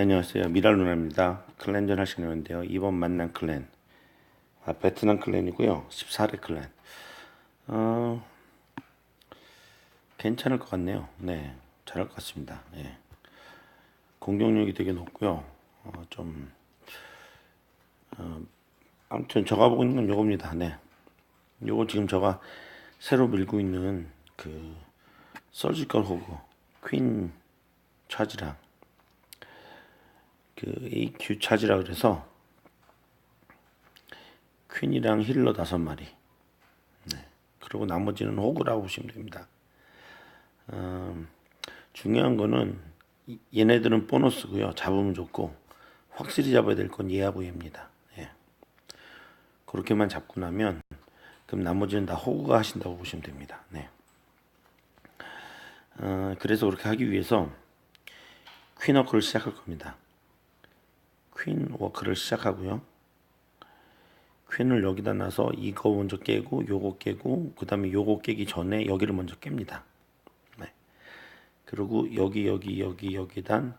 네, 안녕하세요. 미랄 누나입니다. 클랜 전 하시는 건데요. 이번 만난 클랜. 아, 베트남 클랜이고요. 14대 클랜. 어, 괜찮을 것 같네요. 네. 잘할 것 같습니다. 네. 공격력이 되게 높고요. 어, 좀, 어, 아무튼 저가 보고 있는 건 요겁니다. 네. 요거 지금 저가 새로 밀고 있는 그, 서지컬 호그, 퀸 차지랑 그 AQ 차지라 그래서 퀸이랑 힐러 다섯 마리. 네. 그리고 나머지는 호그라고 보시면 됩니다. 음, 중요한 거는 이- 얘네들은 보너스고요. 잡으면 좋고 확실히 잡아야 될 건 얘하고 얘입니다. 예. 그렇게만 잡고 나면 그럼 나머지는 다 호그가 하신다고 보시면 됩니다. 네. 어, 그래서 그렇게 하기 위해서 퀸 워크를 시작할 겁니다. 퀸 워크를 시작하고요. 퀸을 여기다 놔서 이거 먼저 깨고 요거 깨고 그 다음에 요거 깨기 전에 여기를 먼저 깹니다. 네. 그리고 여기 여기 여기 여기단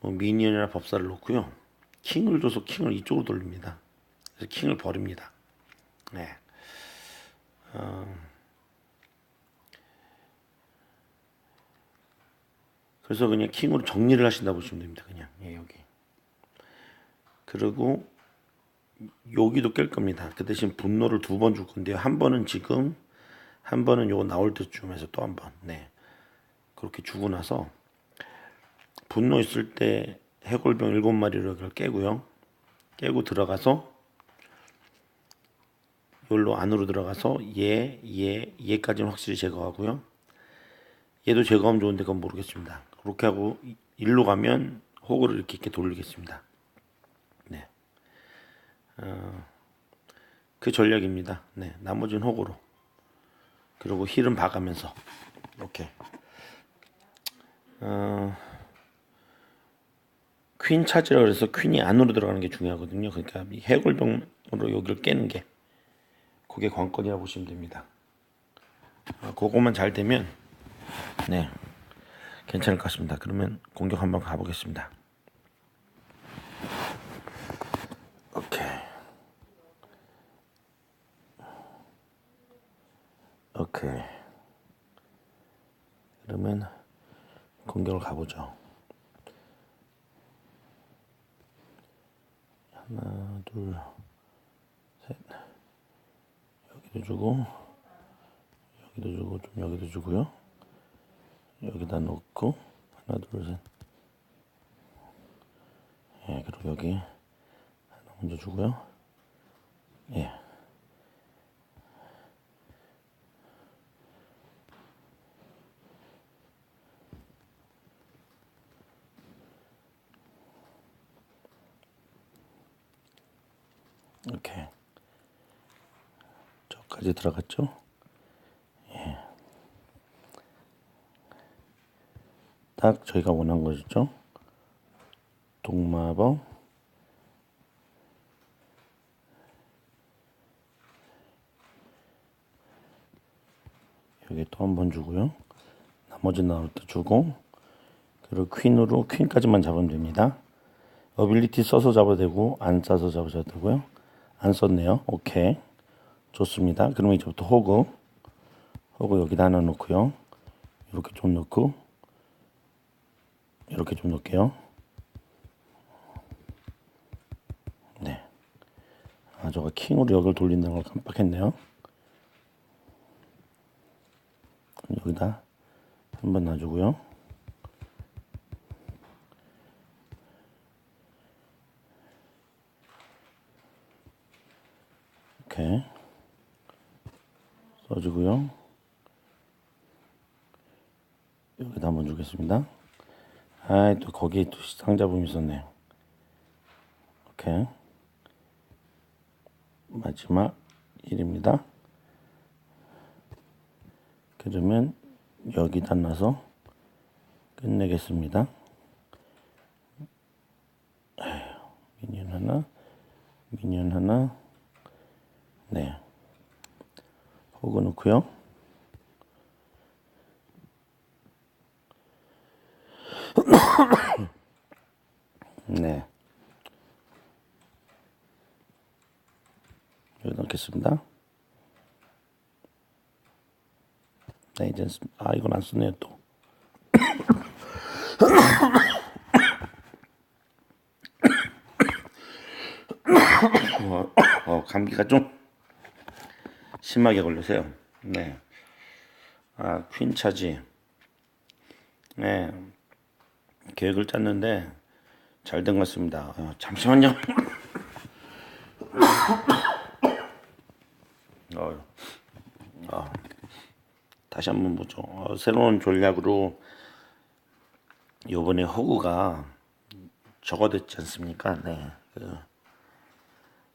뭐 미니언이나 법사를 놓고요. 킹을 줘서 킹을 이쪽으로 돌립니다. 그래서 킹을 버립니다. 네. 그래서 그냥 킹으로 정리를 하신다 보시면 됩니다. 그냥 예, 여기. 그리고 여기도 깰 겁니다. 그 대신 분노를 두 번 줄 건데요. 한 번은 지금, 한 번은 요거 나올 때쯤 해서 또 한 번. 네. 그렇게 주고 나서 분노 있을 때 해골병 일곱 마리를 여기를 깨고요. 깨고 들어가서 여기로 안으로 들어가서 얘, 얘, 얘까지는 확실히 제거하고요. 얘도 제거하면 좋은데 그건 모르겠습니다. 그렇게 하고 이- 일로 가면 호구를 이렇게, 이렇게 돌리겠습니다. 네. 어, 그 전략입니다. 네. 나머지는 호구로. 그리고 힐은 봐가면서 이렇게. 어, 퀸 차지라 그래서 퀸이 안으로 들어가는 게 중요하거든요. 그러니까 이 해골병으로 여기를 깨는 게 그게 관건이라고 보시면 됩니다. 아, 그것만 잘 되면 네 괜찮을 것 같습니다. 그러면 공격 한번 가보겠습니다. 오케이 오케이. 그러면 공격을 가보죠. 하나 둘 셋. 여기도 주고 여기도 주고 좀 여기도 주고요. 여기다 놓고 하나 둘 셋. 예 그리고 여기 하나 먼저 주고요. 예 이렇게 저까지 들어갔죠 딱 저희가 원한 것이죠. 동마법 여기 또 한 번 주고요. 나머지 때 주고 그리고 퀸으로 퀸까지만 잡으면 됩니다. 어빌리티 써서 잡아도 되고 안 써서 잡아도 되고요. 안 썼네요. 오케이. 좋습니다. 그러면 이제부터 호구 호구 여기다 하나 놓고요. 이렇게 좀 넣고 이렇게 좀 넣을게요. 네. 아, 저가 킹으로 여기를 돌린다는 걸 깜빡했네요. 여기다 한번 놔주고요. 이렇게 써주고요. 여기다 한번 주겠습니다. 아, 또 거기에 또 상자분이 있었네요. 오케이. 마지막 1입니다. 그러면 여기다 놔서 끝내겠습니다. 미니언 하나, 미니언 하나, 네. 호그 넣고요. 네. 여기 넣겠습니다. 네, 이제 쓰- 아 이건 안 쓰네요 또. 어, 어, 감기가 좀 심하게 걸려서요. 네. 아, 퀸 차지. 네. 계획을 짰는데 잘 된 것 같습니다. 어, 잠시만요. 어, 어, 다시 한번 보죠. 어, 새로운 전략으로 요번에 허구가 적어됐지 않습니까? 네. 그,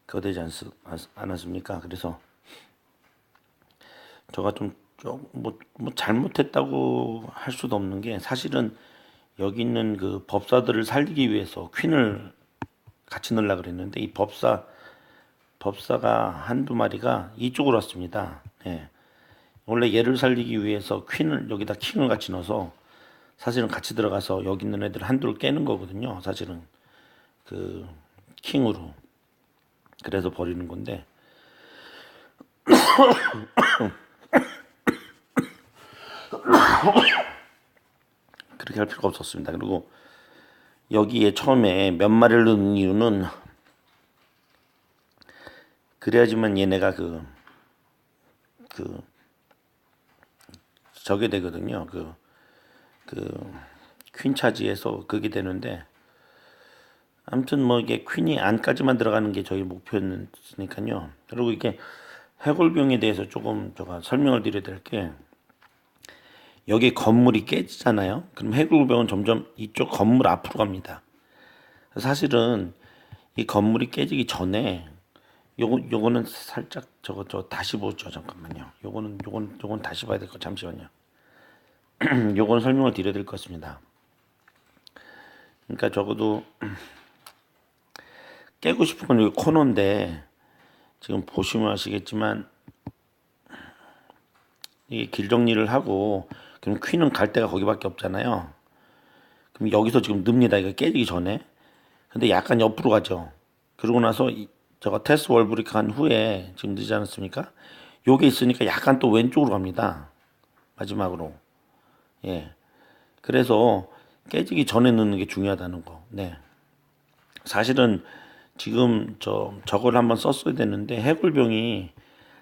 그거 되지 않, 않았습니까? 그래서 제가 좀 좀 뭐 뭐 잘못했다고 할 수도 없는 게 사실은 여기 있는 그 법사들을 살리기 위해서 퀸을 같이 넣으려 그랬는데 이 법사 법사가 한두 마리가 이쪽으로 왔습니다. 예. 원래 얘를 살리기 위해서 퀸을 여기다 킹을 같이 넣어서 사실은 같이 들어가서 여기 있는 애들 한두를 깨는 거거든요. 사실은 그 킹으로 그래서 버리는 건데 그렇게 할 필요가 없었습니다. 그리고 여기에 처음에 몇 마리를 넣는 이유는 그래야지만 얘네가 그, 그, 저게 되거든요. 그, 그, 퀸 차지에서 그게 되는데, 아무튼 뭐 이게 퀸이 안까지만 들어가는 게 저희 목표였으니까요. 그리고 이게 해골병에 대해서 조금 제가 설명을 드려야 될 게, 여기 건물이 깨지잖아요. 그럼 해골병은 점점 이쪽 건물 앞으로 갑니다. 사실은 이 건물이 깨지기 전에 요거 요거는 살짝 저거 저 다시 보죠 잠깐만요. 요거는 요건 요건 다시 봐야 될 거 잠시만요. 요건 설명을 드려야 될 것 같습니다. 그러니까 적어도 깨고 싶은 건 여기 코너인데 지금 보시면 아시겠지만 이게 길 정리를 하고 그럼 퀸은 갈 데가 거기밖에 없잖아요. 그럼 여기서 지금 늡니다. 이거 깨지기 전에. 근데 약간 옆으로 가죠. 그러고 나서 이, 저거 테스트 월브리크 한 후에 지금 늦지 않았습니까? 요게 있으니까 약간 또 왼쪽으로 갑니다. 마지막으로. 예. 그래서 깨지기 전에 넣는 게 중요하다는 거. 네. 사실은 지금 저 저걸 한번 썼어야 되는데 해골병이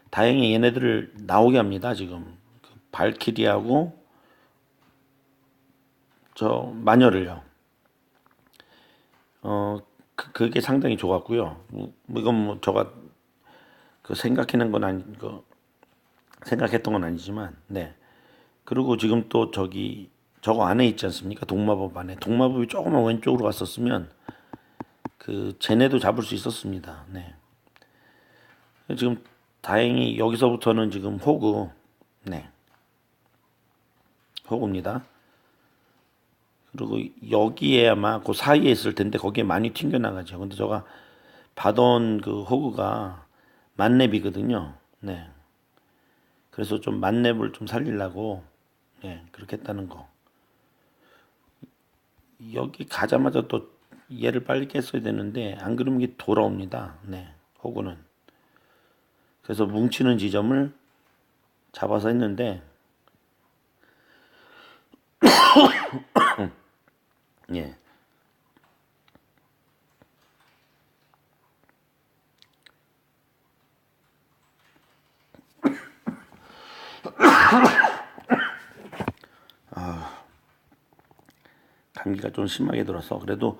다행히 얘네들을 나오게 합니다. 지금 그 발키리하고 저 마녀를요. 어 그, 그게 상당히 좋았고요. 뭐, 뭐 이건 뭐 저가 그 생각해낸 건 아니 그 생각했던 건 아니지만 네. 그리고 지금 또 저기 저거 안에 있지 않습니까? 동마법 안에 동마법이 조금만 왼쪽으로 갔었으면 그 쟤네도 잡을 수 있었습니다. 네. 지금 다행히 여기서부터는 지금 호구 네. 호구입니다. 그리고 여기에 아마 그 사이에 있을 텐데 거기에 많이 튕겨 나가죠. 근데 제가 받아온 그 호구가 만렙이거든요. 네. 그래서 좀 만렙을 좀 살리려고 네, 그렇게 했다는 거. 여기 가자마자 또 얘를 빨리 깼어야 되는데 안 그러면 이게 돌아옵니다. 네. 호구는. 그래서 뭉치는 지점을 잡아서 했는데 예. 아, 감기가 좀 심하게 들어서 그래도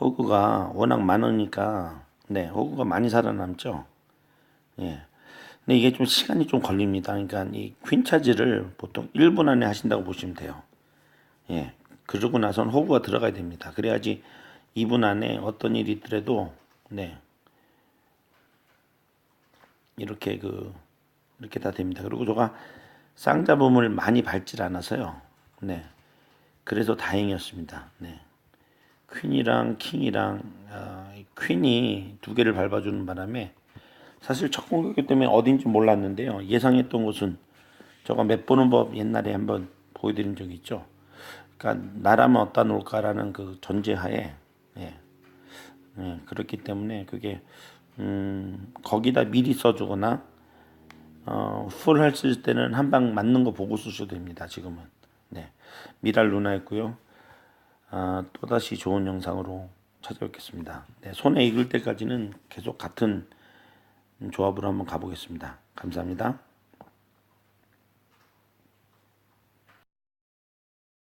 호구가 워낙 많으니까 네, 호구가 많이 살아남죠. 예. 근데 이게 좀 시간이 좀 걸립니다. 그러니까 이 퀸차지를 보통 1분 안에 하신다고 보시면 돼요. 예. 그러고 나선 호구가 들어가야 됩니다. 그래야지 2분 안에 어떤 일이 있더라도 네. 이렇게 그 이렇게 다 됩니다. 그리고 제가 쌍잡음을 많이 밟질 않아서요. 네. 그래서 다행이었습니다. 네. 퀸이랑 킹이랑 어, 퀸이 두 개를 밟아주는 바람에 사실 첫 공격이기 때문에 어딘지 몰랐는데요. 예상했던 곳은 저가 몇 보는 법 옛날에 한번 보여드린 적이 있죠. 그러니까 나라면 어디다 놓을까라는 그 전제하에 예. 예, 그렇기 때문에 그게 음, 거기다 미리 써주거나 어, 풀 하실 때는 한 방 맞는 거 보고 쓰셔도 됩니다. 지금은 네 미랄 누나였고요. 아, 또 다시 좋은 영상으로 찾아뵙겠습니다. 네, 손에 익을 때까지는 계속 같은 조합으로 한번 가보겠습니다. 감사합니다.